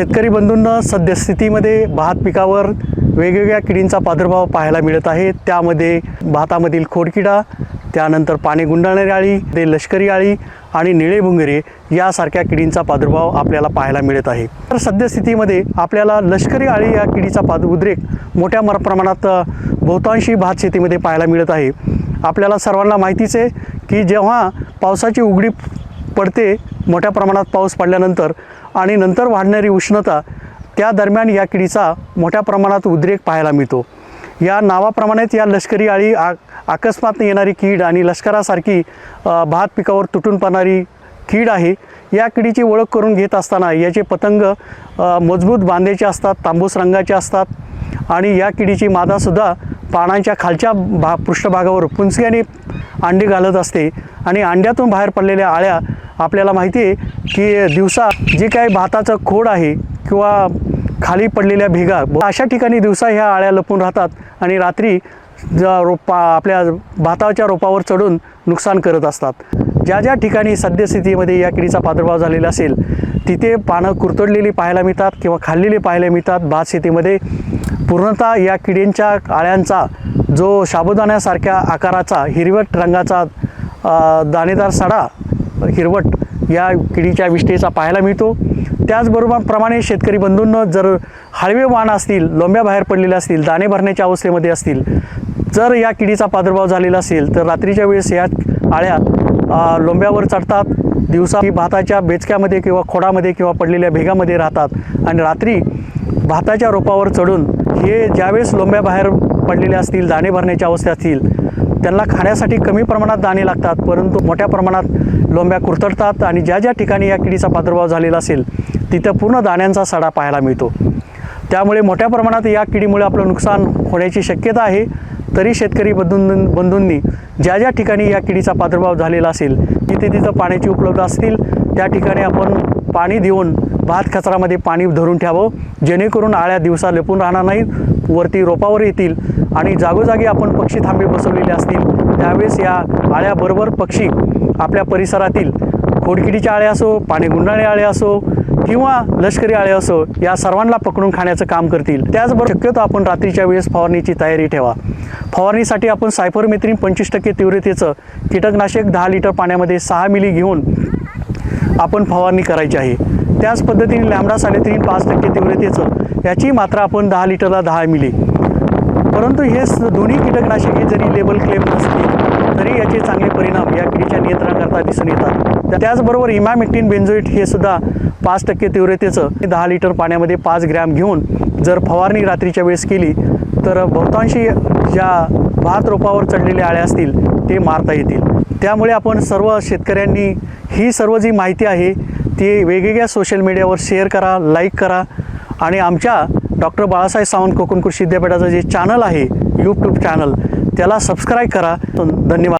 शेतकरी बंधूंना सद्यस्थितीमध्ये भात पिकावर वेगवेगळ्या किडींचा प्रादुर्भाव पाहायला मिळत आहे. त्यामध्ये भातामधील खोडकिडा त्यानंतर पाणी गुंडाळणारी आळी ते लष्करी आळी आणि निळे भुंगरे यासारख्या किडींचा प्रादुर्भाव आपल्याला पाहायला मिळत आहे. तर सद्यस्थितीमध्ये आपल्याला लष्करी आळी या किडीचा पाद उद्रेक मोठ्या मर प्रमाणात बहुतांशी भात शेतीमध्ये पाहायला मिळत आहे. आपल्याला सर्वांना माहितीच आहे की जेव्हा पावसाची उघडी पडते मोठ्या प्रमाणात पाऊस पडल्यानंतर आणि नंतर वाढणारी उष्णता त्या दरम्यान या किडीचा मोठ्या प्रमाणात उद्रेक पाहायला मिळतो. या नावाप्रमाणेच या लष्करी आळी आ अकस्मात येणारी कीड आणि लष्करासारखी भात पिकावर तुटून पडणारी कीड आहे या किडीची ओळख करून घेत असताना याचे पतंग मजबूत बांधेचे असतात तांबूस रंगाचे असतात आणि या किडीची मादासुद्धा पानांच्या खालच्या भा पृष्ठभागावर पुंचक्याने अंडी घालत असते आणि अंड्यातून बाहेर पडलेल्या आळ्या आपल्याला माहिती आहे की दिवसा जे काही भाताचं खोड आहे किंवा खाली पडलेल्या भेगा अशा ठिकाणी दिवसा ह्या आळ्या लपून राहतात आणि रात्री ज रोपा आपल्या भाताच्या रोपावर चढून नुकसान करत असतात. ज्या ज्या ठिकाणी सद्यस्थितीमध्ये या किडीचा प्रादुर्भाव झालेला असेल तिथे पानं कुरतडलेली पाहायला मिळतात किंवा खाल्लेली पाहायला मिळतात. भात शेतीमध्ये पूर्णतः या किडींच्या आळ्यांचा जो साबुदाण्यासारख्या आकाराचा हिरवट रंगाचा दाणेदार सडा हिरवट या किडीच्या विष्ठेचा पाहायला मिळतो. त्याचबरोबर प्रमाणे शेतकरी बंधूंना जर हळवे वाण असतील लोंब्या बाहेर पडलेल्या असतील दाणे भरण्याच्या अवस्थेमध्ये असतील जर या किडीचा प्रादुर्भाव झालेला असेल तर रात्रीच्या वेळेस या आळ्या लोंब्यावर चढतात. दिवसा भाताच्या बेचक्यामध्ये किंवा खोडामध्ये किंवा पडलेल्या भेगामध्ये राहतात. आणि रात्री भाताच्या रोपावर चढून हे ज्यावेळेस लोंब्या बाहेर पडलेल्या असतील दाणे भरण्याच्या अवस्थेत असतील त्यांना खाण्यासाठी कमी प्रमाणात दाणे लागतात परंतु मोठ्या प्रमाणात लोंब्या कुरतडतात आणि ज्या ज्या ठिकाणी या किडीचा प्रादुर्भाव झालेला असेल तिथं पूर्ण दाण्यांचा सडा पाहायला मिळतो. त्यामुळे मोठ्या प्रमाणात या किडीमुळे आपलं नुकसान होण्याची शक्यता आहे. तरी शेतकरी बंधूं बंधूंनी ज्या ज्या ठिकाणी या किडीचा प्रादुर्भाव झालेला असेल तिथे तिथं पाण्याची उपलब्ध असतील त्या ठिकाणी आपण पाणी देऊन भात कचरामध्ये पाणी धरून ठेवावं. जेणेकरून आळ्या दिवसा लपून राहणार नाहीत वरती रोपावर येतील आणि जागोजागी आपण पक्षी थांबे बसवलेले असतील त्यावेळेस या आळ्याबरोबर पक्षी आपल्या परिसरातील खोडकिडीच्या आळे असो पाणी गुंडाळे आळे असो किंवा लष्करी आळे असो या सर्वांना पकडून खाण्याचं काम करतील. त्याचबरोबर शक्यतो आपण रात्रीच्या वेळेस फवारणीची तयारी ठेवा. फवारणीसाठी आपण सायफरमेथ्रिन पंचवीस टक्के तीव्रतेचं कीटकनाशक दहा लिटर पाण्यामध्ये सहा मिली घेऊन आपण फवारणी करायची आहे. त्याच पद्धतीने लॅमडा साडेतीन पाच टक्के तीव्रतेचं याची मात्रा आपण दहा लिटरला दहा मिली. परंतु हे स- दोन्ही कीटकनाशके जरी लेबल क्लेम नसतील तरी याचे चांगले परिणाम या किडीच्या नियंत्रणाकरता दिसून येतात. त्याचबरोबर इमॅमिक्टिन बेन्झोईट हे सुद्धा पाच टक्के तीव्रतेचं दहा लिटर पाण्यामध्ये पाच ग्रॅम घेऊन जर फवारणी रात्रीच्या वेळेस केली तर बहुतांशी ज्या भात रोपावर चढलेल्या आळ्या असतील ते मारता येतील. त्यामुळे आपण सर्व शेतकऱ्यांनी ही सर्व जी माहिती आहे ती वेगवेगळ्या सोशल मीडियावर शेअर करा लाईक करा आणि आमच्या डॉक्टर बाळासाहेब सावंत कोकण कृषी विद्यापीठाचं जे चॅनल आहे यूट्यूब चॅनल त्याला सबस्क्राईब करा. धन्यवाद.